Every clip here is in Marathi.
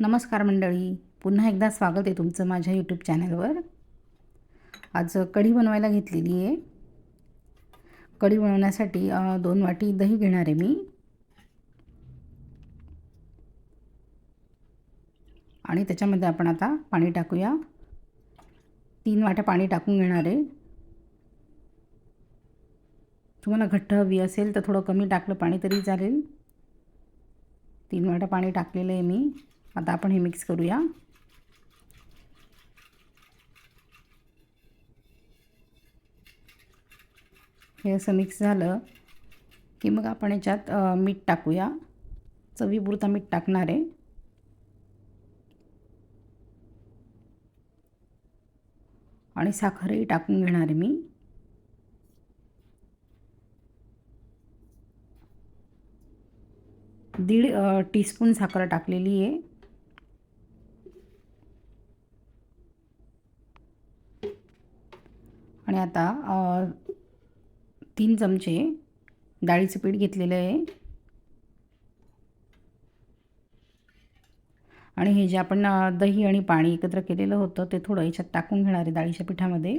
नमस्कार मंडळी. पुन्हा एकदा स्वागत आहे तुमचं माझ्या यूट्यूब चॅनलवर आज कढी बनवायला घेतलेली आहे. कढी बनवण्यासाठी दोन वाटी दही घेणार आहे मी. आणि त्याच्यामध्ये आपण आता पाणी टाकूया. तीन वाट्या पाणी टाकून घेणार आहे. तुम्हाला घट्ट हवी असेल तर थोडं कमी टाकलं पाणी तरी चालेल. तीन वाट्या पाणी टाकलेलं आहे मी. आता आपण हे मिक्स करूया. हे असं मिक्स झालं की मग आपण याच्यात मीठ टाकूया. चवीपुरता मीठ टाकणार आहे. आणि साखरही टाकून घेणार आहे मी. दीड टीस्पून साखर टाकलेली आहे आणि आता तीन चमचे डाळीचं पीठ घेतलेलं आहे. आणि हे जे आपण दही आणि पाणी एकत्र केलेलं होतं ते थोडं याच्यात टाकून घेणार आहे डाळीच्या पिठामध्ये.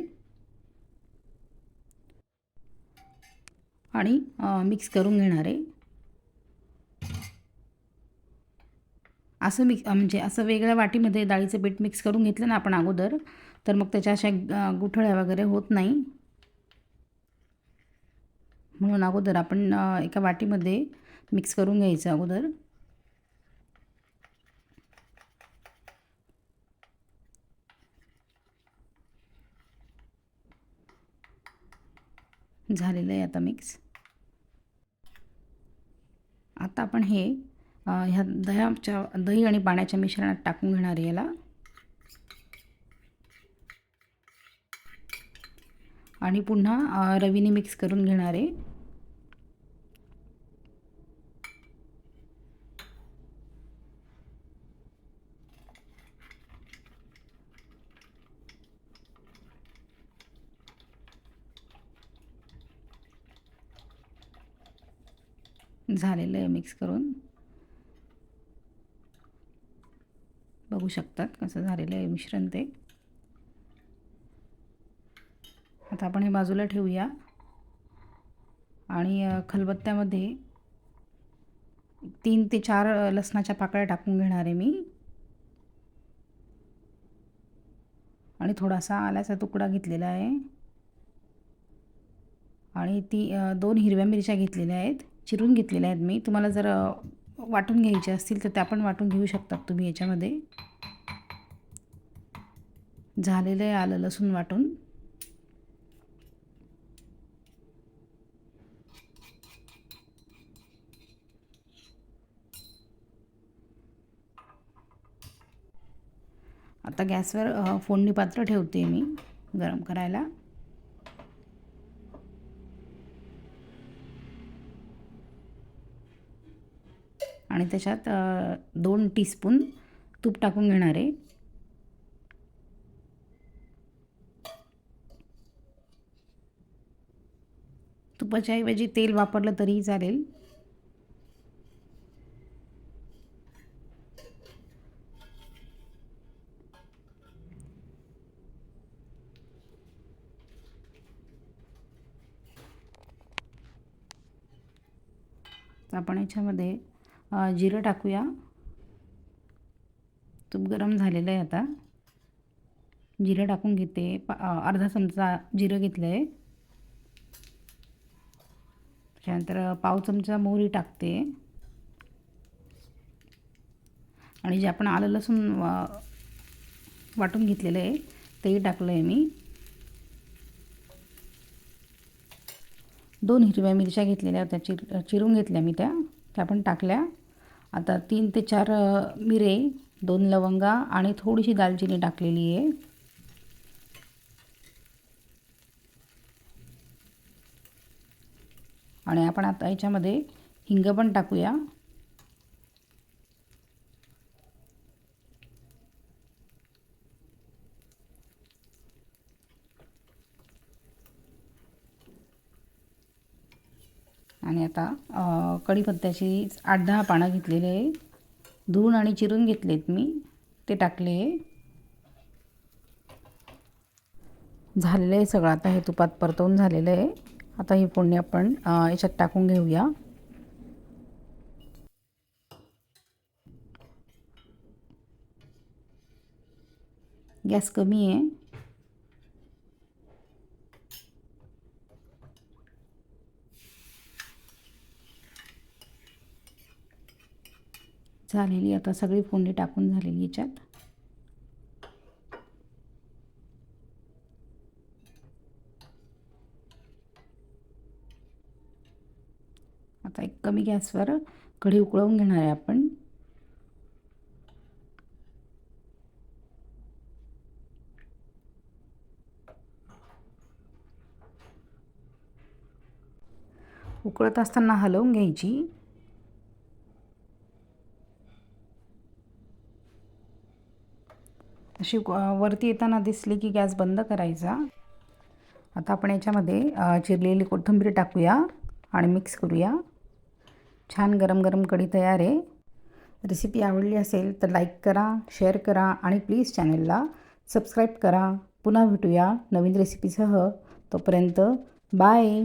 आणि मिक्स करून घेणार आहे. असं मिक्स म्हणजे असं वेगळ्या वाटीमध्ये डाळीचं पीठ मिक्स करून घेतलं ना आपण अगोदर तर मग त्याच्या अशा गुठळ्या वगैरे होत नाही. म्हणून अगोदर आपण एका वाटीमध्ये मिक्स करून घ्यायचं अगोदर. झालेलं आहे आता मिक्स. आता आपण हे ह्या दह्याच्या दही आणि पाण्याच्या मिश्रणात टाकून घेणार आहे याला. आणि पुन्हा रवीने मिक्स करून घेणार. आहे झालेलं आहे मिक्स करून. बघू शकतात कसं झालेलं आहे मिश्रण ते. आता आपण हे बाजूला ठेवूया. आणि खलबत्त्यामध्ये तीन ते चार लसणाच्या पाकळ्या टाकून घेणार आहे मी. आणि थोडासा आल्याचा तुकडा घेतलेला आहे. आणि ती दोन हिरव्या मिरच्या घेतलेल्या आहेत. चिरून घेतलेल्या आहेत मी. तुम्हाला जर वाटून घ्यायचे असतील तर त्या पण वाटून घेऊ शकतात तुम्ही याच्यामध्ये. झालेलं आहे आलं लसूण वाटून. आता गॅसवर फोडणी पात्र ठेवते मी गरम करायला. आणि त्याच्यात दोन टीस्पून तूप टाकून घेणार आहे. तुपाच्या ऐवजी तेल वापरलं तरीही चालेल. आपण याच्यामध्ये जिरं टाकूया. तूप गरम झालेलं आहे आता. जिरं टाकून घेते. पा अर्धा चमचा जिरं घेतलं आहे त्याच्यानंतर पाव चमचा मोहरी टाकते. आणि जे आपण आलं लसूण वा वाटून घेतलेलं आहे तेही टाकलं आहे मी. दोन हिरव्या मिरच्या घेतलेल्या होत्या चिर चिरून घेतल्या मी त्या. त्या पण टाकल्या. आता तीन ते चार मिरे दोन लवंगा आणि थोडीशी दालचिनी टाकलेली आहे. आणि आपण आता याच्यामध्ये हिंग पण टाकूया. आणि आता कढीपत्त्याची आठ दहा पानं घेतलेली आहे. धुवून आणि चिरून घेतलेत मी. ते टाकले झालेलं आहे सगळं. आता हे तुपात परतवून झालेलं आहे. आता ही फोडणी आपण याच्यात टाकून घेऊया. गॅस कमी आहे. झालेली आता सगळी फोडणी टाकून झालेली याच्यात. आता एक कमी गॅसवर कढी उकळवून घेणार आहे आपण. उकळत असताना हलवून घ्यायची. अशी वरती येताना दिसली की गॅस बंद करायचा. आता आपण याच्यामध्ये चिरलेली कोथिंबीर टाकूया आणि मिक्स करूया. छान गरम गरम कढी तयार आहे. रेसिपी आवडली असेल तर लाईक करा शेअर करा आणि प्लीज चॅनलला सबस्क्राईब करा. पुन्हा भेटूया नवीन रेसिपीसह. तोपर्यंत बाय.